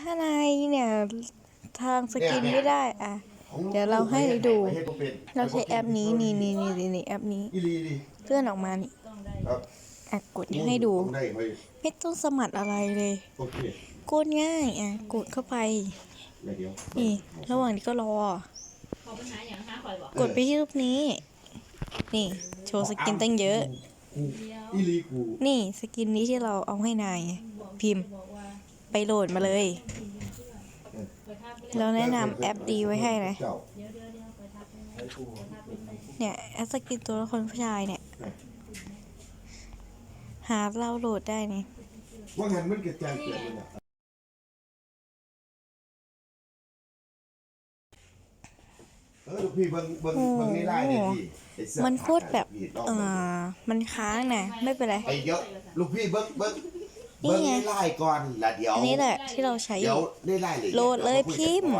ถ้าในเนี่ยทางสกินเนี่ยไม่ได้อะของเดี๋ยวเราให้ดูประเทศบ่เป็นเราใช้แอปนี้นี่นี่นี่นี่นี่แอปนี้อีหลีดิเลื่อนออกมานี่ครับอะกดให้ดูต้องได้ไว้ไม่ต้องสมัครอะไรเลยโอเคกดง่ายอะกดเข้าไปแล้วเดี๋ยวนี่ระหว่างนี้ก็รอขอปัญหาอย่างห้าคอยบอกกดไปที่รูปนี้ นี่โชว์สกินตั้งเยอะกูอีหลีกูนี่สกินนี้ที่เราเอาให้นายไงพิมพ์ ไปโหลดมาเลย เราแนะนำแอปดีไว้ให้นะเจ้าเนี่ยแอปสกินตัวละครผู้ชายเนี่ย หาเราโหลดได้นี่ว่างั้นมันกระจายเกิดเลยนะเออลูกพี่เบิ่งเบิ่งเบิ่งในไลน์เนี่ยพี่ไอ้เสื้อมันโคตรแบบพี่ลองเอเบิ่งอมันค้างนะไม่เป็นไรไอ้เดี๋ยวลูกพี่เบิ้งเบิ้ง นี่เบิ้งไงในไล่ก่อนละเดี๋ยวอันนี้แหละที่เราใช้อเดี๋ยวยู่ในไล่เลยโหลดเลยพิมพ์